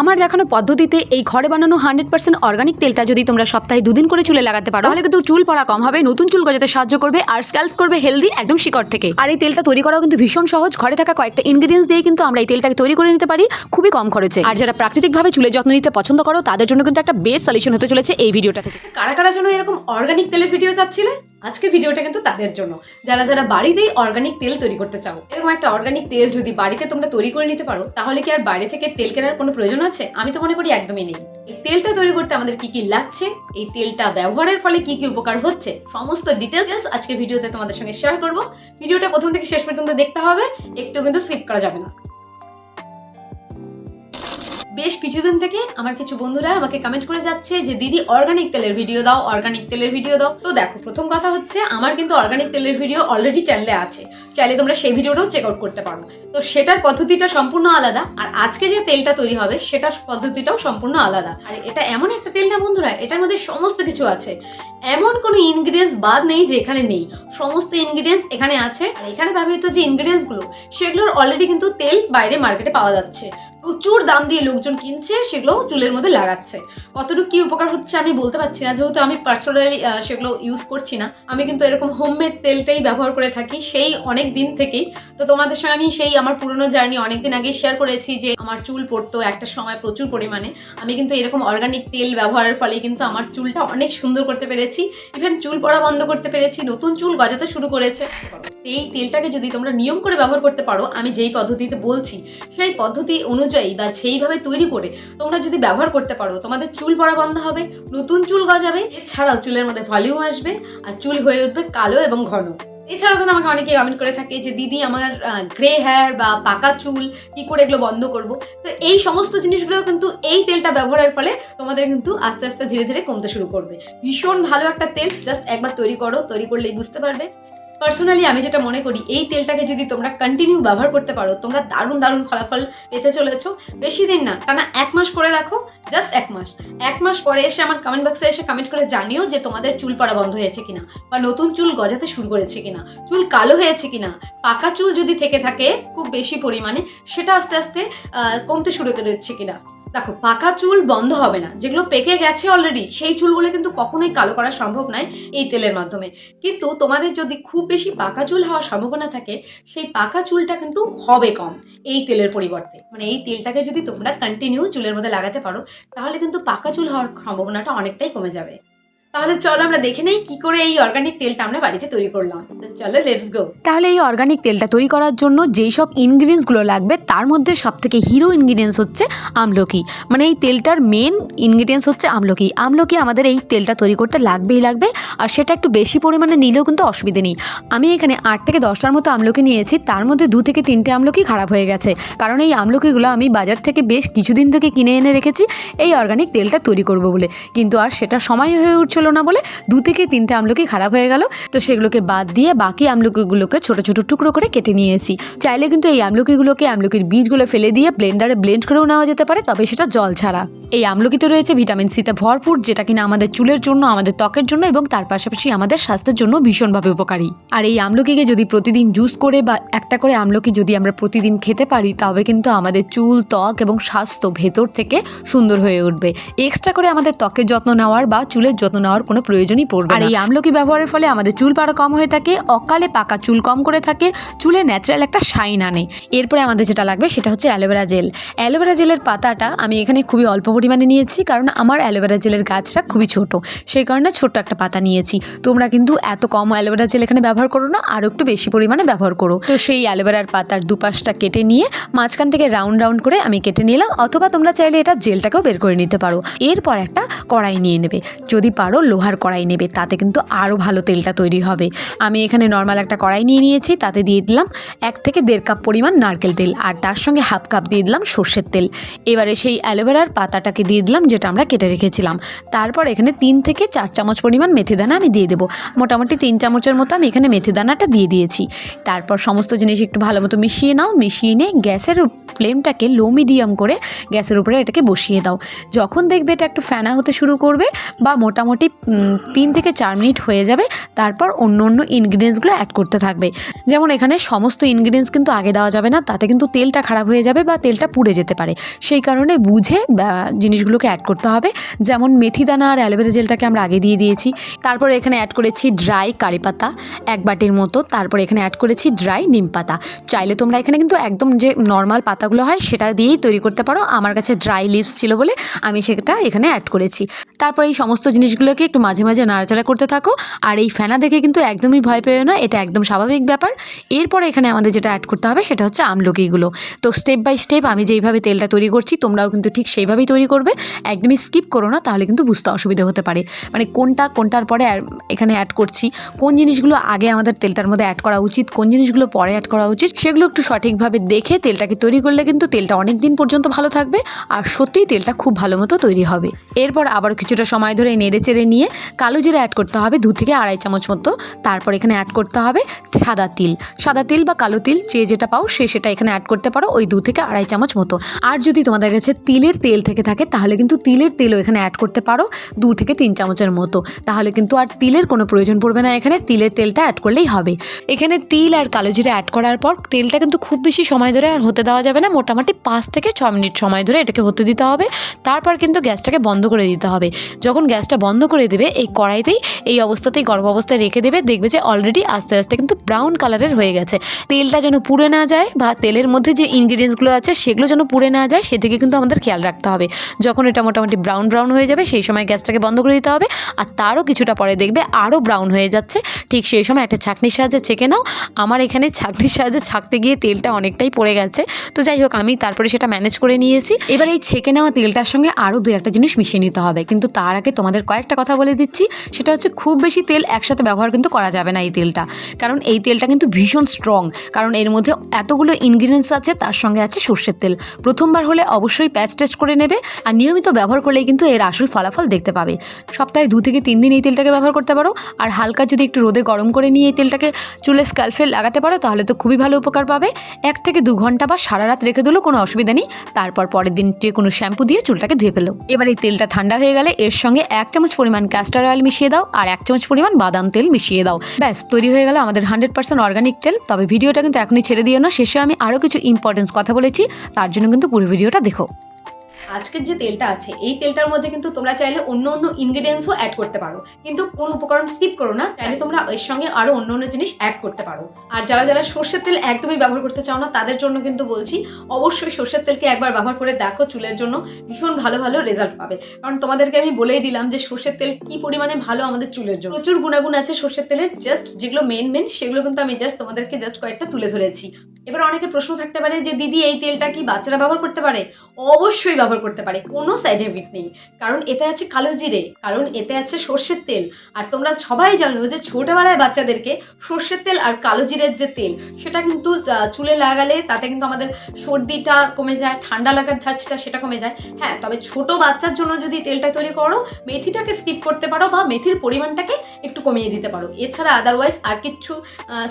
আমার দেখানো পদ্ধতিতে এই ঘরে বানানো হান্ড্রেড পার্সেন্ট অর্গানিক তেলটা যদি তোমরা সপ্তাহে দুদিন করে চুলে লাগাতে পারো, তাহলে কিন্তু চুল পড়া কম হবে, নতুন চুল গজাতে সাহায্য করবে আর স্ক্যাল্প করবে হেলদি একদম শিকড় থেকে। আর এই তেলটা তৈরি করাও কিন্তু ভীষণ সহজ, ঘরে থাকা কয়েকটা ইনগ্রিডিয়েন্টস দিয়ে কিন্তু আমরা এই তেলটাকে তৈরি করে নিতে পারি, খুবই কম খরচে। আর যারা প্রাকৃতিকভাবে চুলের যত্ন নিতে পছন্দ করো, তাদের জন্য কিন্তু একটা বেস্ট সলিউশন হতে চলেছে এই ভিডিওটা থেকে। কারা কারা যেন এরকম অর্গানিক তেলের ভিডিও চাচ্ছিলে? আজকের ভিডিওটা কিন্তু তাদের জন্য। যারা যারা বাড়িতেই অর্গানিক তেল তৈরি করতে চাও, এরকম একটা অর্গানিক তেল যদি বাড়িতে তোমরা তৈরি করে নিতে পারো, তাহলে কি আর বাইরে থেকে তেল কেনার কোনো প্রয়োজন আছে? আমি তো মনে করি একদমই নেই। এই তেলটা তৈরি করতে আমাদের কি কি লাগছে? এই তেলটা ব্যবহারের ফলে কি কি উপকার হচ্ছে? সমস্ত ডিটেলস আজকে ভিডিওতে তোমাদের সঙ্গে শেয়ার করব। ভিডিওটা প্রথম থেকে শেষ পর্যন্ত দেখতে হবে, একটু কিন্তু স্কিপ করা যাবে না। বেশ কিছুদিন থেকে আমার কিছু বন্ধুরা আমাকে কমেন্ট করে যাচ্ছে যে, দিদি অর্গানিক তেলের ভিডিও দাও অর্গানিক তেলের ভিডিও দাও। তো দেখো, প্রথম কথা হচ্ছে আমার কিন্তু অর্গানিক তেলের ভিডিও অলরেডি চ্যানেলে আছে। চাইলে তোমরা সেই ভিডিওটাও চেক আউট করতে পারো। তো সেটার পদ্ধতিটা সম্পূর্ণ আলাদা, আর আজকে যে তেলটা তৈরি হবে সেটার পদ্ধতিটাও সম্পূর্ণ আলাদা। আর, এটা এমন একটা তেল না বন্ধুরা, এটার মধ্যে সমস্ত কিছু আছে। এমন কোনো ইনগ্রিডিয়েন্টস বাদ নেই যে এখানে নেই। সমস্ত ইনগ্রিডিয়েন্টস এখানে আছে। আর এখানে ব্যবহৃত যে ইনগ্রিডিয়েন্টসগুলো সেগুলোর অলরেডি কিন্তু তেল বাইরে মার্কেটে পাওয়া যাচ্ছে। প্রচুর দাম দিয়ে লোকজন কিনছে, সেগুলো চুলের মধ্যে লাগাচ্ছে। কতটুকু কি উপকার হচ্ছে আমি বলতে পারছি না, যেহেতু আমি পার্সোনালি সেগুলো ইউজ করছি না। আমি কিন্তু এরকম হোমমেড তেলটাই ব্যবহার করে থাকি, সেই অনেক দিন থেকেই। তো তোমাদের সঙ্গে আমি সেই আমার পুরনো জার্নি অনেক দিন আগে শেয়ার করেছি যে, আমার চুল পড়তো একটা সময় প্রচুর পরিমাণে। আমি কিন্তু এরকম অর্গানিক তেল ব্যবহারের ফলে কিন্তু আমার চুলটা অনেক সুন্দর করতে পেরেছি। ইভেন চুল পড়া বন্ধ করতে পেরেছি, নতুন চুল গজাতে শুরু করেছে। এই তেলটাকে যদি তোমরা নিয়ম করে ব্যবহার করতে পারো, আমি যেই পদ্ধতিতে বলছি, সেই পদ্ধতি অনুযায়ী বা সেইভাবে তৈরি করে তোমরা যদি ব্যবহার করতে পারো, তোমাদের চুল পড়া বন্ধ হবে, নতুন চুল গজাবে, এছাড়াও চুলের মধ্যে ভলিউম আসবে আর চুল হয়ে উঠবে কালো এবং ঘন। এছাড়াও কিন্তু আমাকে অনেকে কমেন্ট করে থাকে যে, দিদি, আমার গ্রে হেয়ার বা পাকা চুল, কি করে এগুলো বন্ধ করব? তো এই সমস্ত জিনিসগুলো কিন্তু এই তেলটা ব্যবহারের ফলে তোমাদের কিন্তু আস্তে আস্তে ধীরে ধীরে কমতে শুরু করবে। ভীষণ ভালো একটা তেল জাস্ট একবার তৈরি করো, তৈরি করলেই বুঝতে পারবে। পার্সোনালি আমি যেটা মনে করি, এই তেলটাকে যদি তোমরা কন্টিনিউ ব্যবহার করতে পারো, তোমরা দারুণ দারুণ ফলাফল পেতে চলেছ। বেশি দিন না, টানা এক মাস করে দেখো জাস্ট এক মাস। এক মাস পরে এসে আমার কমেন্ট বক্সে এসে কমেন্ট করে জানিও যে তোমাদের চুল পড়া বন্ধ হয়েছে কিনা, বা নতুন চুল গজাতে শুরু করেছে কিনা, চুল কালো হয়েছে কিনা। পাকা চুল যদি থেকে থাকে, খুব বেশি পরিমাণে, সেটা আস্তে আস্তে কমতে শুরু করেছে কিনা। দেখো, পাকা চুল বন্ধ হবে না। যেগুলো পেকে গেছে অলরেডি সেই চুলগুলো কিন্তু কখনোই কালো করা সম্ভব নয় এই তেলের মাধ্যমে। কিন্তু তোমাদের যদি খুব বেশি পাকা চুল হওয়ার সম্ভাবনা থাকে, সেই পাকা চুলটা কিন্তু হবে কম এই তেলের পরিবর্তে। মানে এই তেলটাকে যদি তোমরা কন্টিনিউ চুলের মধ্যে লাগাতে পারো, তাহলে কিন্তু পাকা চুল হওয়ার সম্ভাবনাটা অনেকটাই কমে যাবে। তাহলে চলো আমরা দেখে নেই কি করে এই অর্গানিক তেলটা আমরা বাড়িতে তৈরি করলাম। চলো লেটস গো তাহলে এই অর্গানিক তেলটা তৈরি করার জন্য যেই সব ইনগ্রিডিয়েন্টসগুলো লাগবে, তার মধ্যে সব থেকে হিরো ইনগ্রিডিয়েন্টস হচ্ছে আমলকি। মানে এই তেলটার মেন ইনগ্রিডিয়েন্টস হচ্ছে আমলকি। আমলকি আমাদের এই তেলটা তৈরি করতে লাগবেই লাগবে, আর সেটা একটু বেশি পরিমাণে নিলেও কিন্তু অসুবিধে নেই। আমি এখানে আট থেকে দশটার মতো আমলকি নিয়েছি, তার মধ্যে দু থেকে তিনটে আমলকি খারাপ হয়ে গেছে। কারণ এই আমলকিগুলো আমি বাজার থেকে বেশ কিছুদিন থেকে কিনে এনে রেখেছি, এই অর্গানিক তেলটা তৈরি করব বলে। কিন্তু আর সেটা সময় হয়ে উঠছিল না বলে দু থেকে তিনটে আমলকি খারাপ হয়ে গেল। তো সেগুলোকে বাদ দিয়ে বাকি আমলকিগুলোকে ছোট ছোট টুকরো করে কেটে নিয়েছি। চাইলে কিন্তু এই আমলকিগুলোকে আমলকির বীজগুলো ফেলে দিয়ে ব্লেন্ডারে ব্লেন্ড করেও নেওয়া যেতে পারে, তবে সেটা জল ছাড়া। এই আমলকিতে রয়েছে ভিটামিন সিতে ভরপুর, যেটা কিনা আমাদের চুলের জন্য, আমাদের ত্বকের জন্য এবং তার পাশাপাশি আমাদের স্বাস্থ্যের জন্য ভীষণভাবে উপকারী। আর এই আমলকিকে যদি প্রতিদিন জুস করে বা একটা করে আমলকি যদি আমরা প্রতিদিন খেতে পারি, তবে কিন্তু আমাদের চুল, ত্বক এবং স্বাস্থ্য ভেতর থেকে সুন্দর হয়ে উঠবে। এক্সট্রা করে আমাদের ত্বকের যত্ন নেওয়ার বা চুলের যত্ন নেওয়ার কোনো প্রয়োজনই পড়বে আর এই আমলকি ব্যবহারের ফলে আমাদের চুল পাড়া কম হয়ে থাকে অকালে পাকা চুল কম করে থাকে চুলে ন্যাচারাল একটা শাইন আনে। এরপরে আমাদের যেটা লাগবে সেটা হচ্ছে অ্যালোভেরা জেল। অ্যালোভেরা জেলের পাতাটা আমি এখানে খুবই অল্প পরিমাণে নিয়েছি কারণ আমার অ্যালোভেরা জেলের গাছটা খুবই ছোট। সেই কারণে ছোট্ট একটা পাতা নিয়েছি। তোমরা কিন্তু এত কম অ্যালোভেরা জেল এখানে ব্যবহার করো না আরও একটু বেশি পরিমাণে ব্যবহার করো। তো সেই অ্যালোভেরার পাতার দুপাশটা কেটে নিয়ে মাঝখান থেকে রাউন্ড রাউন্ড করে আমি কেটে নিলাম অথবা তোমরা চাইলে এটা জেলটাকেও বের করে নিতে পারো। এরপর একটা কড়াই নিয়ে নেবে। যদি পারো লোহার কড়াই নেবে, তাতে কিন্তু আরও ভালো তেলটা তৈরি হবে। আমি এখানে নর্মাল একটা কড়াই নিয়ে নিয়েছি, তাতে দিয়ে দিলাম এক থেকে দেড় কাপ পরিমাণ নারকেল তেল, আর তার সঙ্গে হাফ কাপ দিয়ে দিলাম সর্ষের তেল। এবারে সেই অ্যালোভেরার পাতাটাকে দিয়ে দিলাম, যেটা আমরা কেটে রেখেছিলাম। তারপর এখানে তিন থেকে চার চামচ পরিমাণ মেথি দানা আমি দিয়ে দেবো। মোটামুটি তিন চামচের মতো আমি এখানে মেথি দানাটা দিয়ে দিয়েছি। তারপর সমস্ত জিনিস একটু ভালো মতো মিশিয়ে নাও, মিশিয়ে নিয়ে গ্যাসের ফ্লেমটাকে লো মিডিয়াম করে গ্যাসের উপরে এটাকে বসিয়ে দাও। যখন দেখবে এটা একটু ফ্যানা হতে শুরু করবে বা মোটামুটি তিন থেকে চার মিনিট হয়ে যাবে, তারপর অন্য অন্য ইনগ্রিডিয়েন্টসগুলো অ্যাড করতে থাকবে। যেমন এখানে সমস্ত ইনগ্রিডিয়েন্টস কিন্তু আগে দেওয়া যাবে না, তাতে কিন্তু তেলটা খারাপ হয়ে যাবে বা তেলটা পুড়ে যেতে পারে। সেই কারণে বুঝে জিনিসগুলোকে অ্যাড করতে হবে। যেমন মেথি দানা আর অ্যালোভেরা জেলটাকে আমরা আগে দিয়ে দিয়েছি। তারপর এখানে অ্যাড করেছি ড্রাই কারি পাতা, এক বাটির মতো। তারপর এখানে অ্যাড করেছি ড্রাই নিম পাতা। চাইলে তোমরা এখানে কিন্তু একদম যে নর্মাল পাতাগুলো হয়, সেটা দিয়েই তৈরি করতে পারো। আমার কাছে ড্রাই লিভস ছিল বলে আমি সেটা এখানে অ্যাড করেছি। তারপর এই সমস্ত জিনিসগুলোকে একটু মাঝে মাঝে নাড়াচাড়া করতে থাকো। আর এই ফেনা দেখে কিন্তু একদমই ভয় পেও না, এটা একদম স্বাভাবিক ব্যাপার। এরপরে এখানে আমাদের যেটা অ্যাড করতে হবে সেটা হচ্ছে আমলকিগুলো তো স্টেপ বাই স্টেপ আমি যেইভাবে তেলটা তৈরি করছি, তোমরাও কিন্তু ঠিক সেইভাবেই তৈরি করবে। একদমই স্কিপ করো না, তাহলে কিন্তু বুঝতে অসুবিধা হতে পারে। মানে কোনটা কোনটার পরে এখানে অ্যাড করছি, কোন জিনিসগুলো আগে আমাদের তেলটার মধ্যে অ্যাড করা উচিত, কোন জিনিসগুলো পরে অ্যাড করা উচিত, সেগুলো একটু সঠিকভাবে দেখে তেলটাকে তৈরি করলে কিন্তু তেলটা অনেক দিন পর্যন্ত ভালো থাকবে। আর সত্যিই তেলটা খুব ভালো মতো তৈরি হবে। এরপর আবার কিছুটা সময় ধরে নেড়ে চেড়ে নিয়ে কালো জিরা অ্যাড করতে হবে দু থেকে আড়াই চামচ মতো। তারপর এখানে অ্যাড করতে হবে সাদা তিল। সাদা তিল বা কালো তিল যে যেটা পাও সে সেটা এখানে অ্যাড করতে পারো ওই দু থেকে আড়াই চামচ মতো। আর যদি তোমাদের কাছে তিলের তেল থেকে থাকে তাহলে কিন্তু তিলের তেলও এখানে অ্যাড করতে পারো দু থেকে তিন চামচের মতো। তাহলে কিন্তু আর তিলের কোনো প্রয়োজন পড়বে না এখানে, তিলের তেলটা অ্যাড করলেই হবে। এখানে তিল আর কালো জিরা অ্যাড করার পর তেলটা কিন্তু খুব বেশি সময় ধরে আর হতে দেওয়া যাবে না, মোটামুটি পাঁচ থেকে ছ মিনিট সময় ধরে এটাকে হতে দিতে হবে। তারপর কিন্তু গ্যাসটাকে বন্ধ করে দিতে হবে। যখন গ্যাসটা বন্ধ করে দেবে এই কড়াইতেই, এই অবস্থাতেই, গরম অবস্থায় রেখে দেবে। দেখবে যে অলরেডি আস্তে আস্তে কিন্তু ব্রাউন কালারের হয়ে গেছে। তেলটা যেন পুড়ে না যায় বা তেলের মধ্যে যে ইনগ্রিডিয়েন্টসগুলো আছে সেগুলো যেন পুড়ে না যায়, সেদিকে কিন্তু আমাদের খেয়াল রাখতে হবে। যখন এটা মোটামুটি ব্রাউন ব্রাউন হয়ে যাবে, সেই সময় গ্যাসটাকে বন্ধ করে দিতে হবে। আর তারও কিছুটা পরে দেখবে আরও ব্রাউন হয়ে যাচ্ছে। ঠিক সেই সময় একটা ছাঁকনির সাহায্যে ছেঁকে নাও। আমার এখানে ছাঁকনির সাহায্যে ছাঁকতে গিয়ে তেলটা অনেকটাই পড়ে গেছে। তো যাই হোক, আমি তারপরে সেটা ম্যানেজ করে নিয়েছি। এবার এই ছেঁকে নেওয়া তেলটার সঙ্গে আরও দু একটা জিনিস মিশিয়ে নিতে হবে। কিন্তু তার আগে তোমাদের কয়েকটা কথা বলে দিচ্ছি, সেটা হচ্ছে খুব বেশি তেল একসাথে ব্যবহার কিন্তু করা যাবে না এই তেলটা। কারণ এই তেলটা কিন্তু ভীষণ স্ট্রং কারণ এর মধ্যে এতগুলো ইনগ্রিডিয়েন্টস আছে, তার সঙ্গে আছে সর্ষের তেল। প্রথমবার হলে অবশ্যই প্যাচ টেস্ট করে নেবে আর নিয়মিত ব্যবহার করলেই কিন্তু এর আসল ফলাফল দেখতে পাবে। সপ্তাহে দু থেকে তিন দিন এই তেলটাকে ব্যবহার করতে পারো, আর হালকা যদি একটু রোদে গরম করে নিয়ে এই তেলটাকে চুলে স্ক্যালফে লাগাতে পারো, তাহলে তো খুবই ভালো উপকার পাবে। এক থেকে দু ঘণ্টা বা সারা রাত রেখে দিলেও কোনো অসুবিধা নেই, তারপর পরের দিন কোনো শ্যাম্পু দিয়ে চুলটাকে ধুয়ে ফেলো। এবার এই তেলটা ঠান্ডা হয়ে গেলে এর সঙ্গে এক চামচ পরিমাণ ক্যাস্টার অয়েল মিশিয়ে দাও আর এক চামচ পরিমাণ বাদাম তেল মিশিয়ে দাও। ব্যাস, তৈরি হয়ে গেল আমাদের হান্ড্রেড পার্সেন্ট অর্গানিক তেল। তবে ভিডিওটা কিন্তু এখনই ছেড়ে দিও না। শেষে আমি আরও কিছু ইম্পর্টেন্স কথা বলেছি। তার জন্য কিন্তু পুরো ভিডিওটা দেখো। আজকের যে তেলটা আছে, এই তেলটার মধ্যে কিন্তু তোমরা চাইলে অন্য অন্য ইনগ্রিডিয়েন্টসও অ্যাড করতে পারো। কিন্তু কোন উপকরণ স্কিপ করো না, চাইলে তোমরা এর সঙ্গে আরও অন্য অন্য জিনিস অ্যাড করতে পারো। আর যারা যারা সর্ষের তেল একদমই ব্যবহার করতে চাও না, তাদের জন্য কিন্তু বলছি, অবশ্যই সর্ষের তেলকে একবার ব্যবহার করে দেখো, চুলের জন্য ভীষণ ভালো ভালো রেজাল্ট পাবে। কারণ তোমাদেরকে আমি বলেই দিলাম যে সর্ষের তেল কি পরিমাণে ভালো আমাদের চুলের জন্য। প্রচুর গুণাগুণ আছে সর্ষের তেলের জাস্ট যেগুলো মেন মেন সেগুলো কিন্তু আমি জাস্ট তোমাদেরকে জাস্ট কয়েকটা তুলে ধরেছি। এবার অনেকের প্রশ্ন থাকতে পারে যে, দিদি, এই তেলটা কি বাচ্চারা ব্যবহার করতে পারে? অবশ্যই ব্যবহার করতে পারে, কোনো সাইড এফেক্ট নেই। কারণ এতে আছে কালো জিরে, কারণ এতে আছে সর্ষের তেল। আর তোমরা সবাই জানো যে, ছোটোবেলায় বাচ্চাদেরকে সর্ষের তেল আর কালো জিরের যে তেল, সেটা কিন্তু চুলে লাগালে তাতে কিন্তু আমাদের সর্দিটা কমে যায়, ঠান্ডা লাগার ধাঁচটা সেটা কমে যায়। হ্যাঁ তবে ছোট বাচ্চার জন্য যদি তেলটা তৈরি করো, মেথিটাকে স্কিপ করতে পারো বা মেথির পরিমাণটাকে একটু কমিয়ে দিতে পারো। এছাড়া আদারওয়াইজ আর কিচ্ছু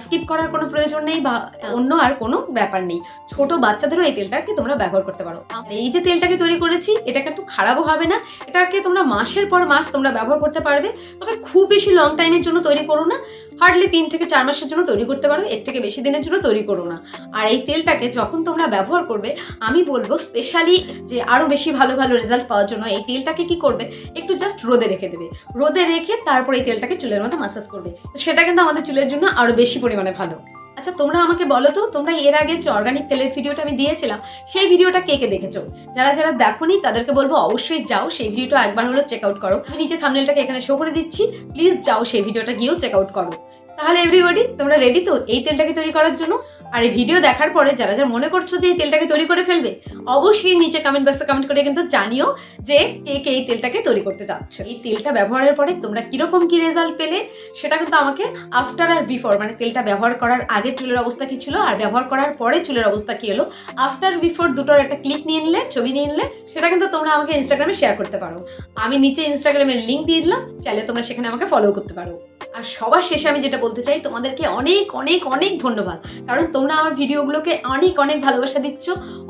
স্কিপ করার কোনো প্রয়োজন নেই বা, অন্য আর কোনো ব্যাপার নেই। ছোট বাচ্চাদেরও এই তেলটাকে তোমরা ব্যবহার করতে পারো। এই যে তেলটাকে তৈরি করেছি, এটা কিন্তু খারাপও হবে না। এটাকে তোমরা মাসের পর মাস তোমরা ব্যবহার করতে পারবে। তবে খুব বেশি লং টাইমের জন্য তৈরি করো না। হার্ডলি তিন থেকে চার মাসের জন্য তৈরি করতে পারো। এর থেকে বেশি দিনের জন্য তৈরি করো না। আর এই তেলটাকে যখন তোমরা ব্যবহার করবে, আমি বলব স্পেশালি যে আরও বেশি ভালো ভালো রেজাল্ট পাওয়ার জন্য এই তেলটাকে কি করবে? একটু জাস্ট রোদে রেখে দেবে। রোদে রেখে তারপর এই তেলটাকে চুলের মধ্যে মাসাজ করবে। সেটা কিন্তু আমাদের চুলের জন্য আরও বেশি পরিমাণে ভালো। আচ্ছা তোমরা আমাকে বলো তো, তোমরা এর আগে যে অর্গানিক তেলের ভিডিওটা আমি দিয়েছিলাম, সেই ভিডিওটা কে কে দেখেছ? যারা যারা দেখোনি, তাদেরকে বলব অবশ্যই যাও, সেই ভিডিওটা একবার হলো চেক আউট করো। আমি নিচে থামনেলটাকে এখানে শো করে দিচ্ছি প্লিজ যাও সেই ভিডিওটা গিয়েও চেক আউট করো। তাহলে এভরিবডি তোমরা রেডি তো? এই তেলটাকে তৈরি করার জন্য? আর এই ভিডিও দেখার পরে যারা যারা মনে করছ যে এই তেলটাকে তৈরি করে ফেলবে, অবশ্যই নিচে কমেন্ট বক্সে কমেন্ট করে কিন্তু জানিও যে কে কে এই তেলটাকে তৈরি করতে যাচ্ছ। এই তেলটা ব্যবহারের পরে তোমরা কীরকম কি রেজাল্ট পেলে, সেটা কিন্তু আমাকে আফটার আর বিফোর মানে তেলটা ব্যবহার করার আগে চুলের অবস্থা কি ছিল, আর ব্যবহার করার পরে চুলের অবস্থা কি হলো আফটার বিফোর দুটোর একটা ক্লিক নিয়ে নিলে, ছবি নিয়ে নিলে, সেটা কিন্তু তোমরা আমাকে ইনস্টাগ্রামে শেয়ার করতে পারো। আমি নিচে ইনস্টাগ্রামের লিঙ্ক দিয়ে দিলাম, চাইলে তোমরা সেখানে আমাকে ফলো করতে পারো। আর সবার শেষে আমি যেটা বলতে চাই, তোমাদেরকে অনেক অনেক অনেক ধন্যবাদ। কারণ তোমরা আমার ভিডিওগুলোকে অনেক অনেক ভালোবাসা দিচ্ছ,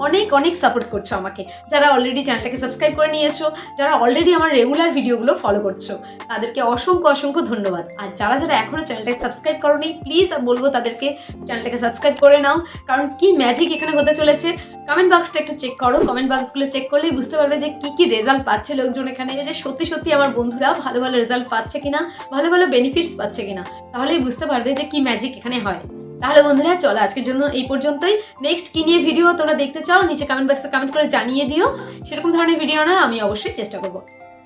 অনেক অনেক সাপোর্ট করছ আমাকে। যারা অলরেডি চ্যানেলটাকে সাবস্ক্রাইব করে নিয়েছো, যারা অলরেডি আমার রেগুলার ভিডিওগুলো ফলো করছ, তাদেরকে অসংখ্য অসংখ্য ধন্যবাদ। আর যারা যারা এখনও চ্যানেলটাকে সাবস্ক্রাইব করোনি প্লিজ বলব তাদেরকে চ্যানেলটাকে সাবস্ক্রাইব করে নাও। কারণ কি ম্যাজিক এখানে হতে চলেছে? কমেন্ট বক্সটা একটু চেক করো। কমেন্ট বক্সগুলো চেক করলেই বুঝতে পারবে যে কি কি রেজাল্ট পাচ্ছে লোকজন এখানে। যে সত্যি সত্যি আমার বন্ধুরা ভালো ভালো রেজাল্ট পাচ্ছে কিনা, ভালো ভালো বেনিফিটস পাচ্ছে কিনা, তাহলেই বুঝতে পারবে যে কি ম্যাজিক এখানে হয়। তাহলে বন্ধুরা, চলো আজকের জন্য এই পর্যন্তই। নেক্সট কি নিয়ে ভিডিও তোমরা দেখতে চাও, নিচে কমেন্ট বক্সে কমেন্ট করে জানিয়ে দিও। সেরকম ধরনের ভিডিও আনার আমি অবশ্যই চেষ্টা করব।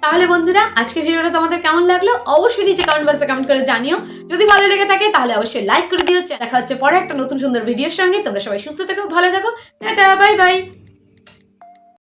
তাহলে বন্ধুরা, আজকের ভিডিওটা তোমাদের কেমন লাগল? অবশ্যই নিচে কমেন্ট বক্সে কমেন্ট করে জানিও। যদি ভালো লেগে থাকে, তাহলে অবশ্যই লাইক করে দিও। দেখা হচ্ছে পরে একটা নতুন সুন্দর ভিডিওর সঙ্গে। তোমরা সবাই সুস্থ থাকো, ভালো থাকো। Tata bye bye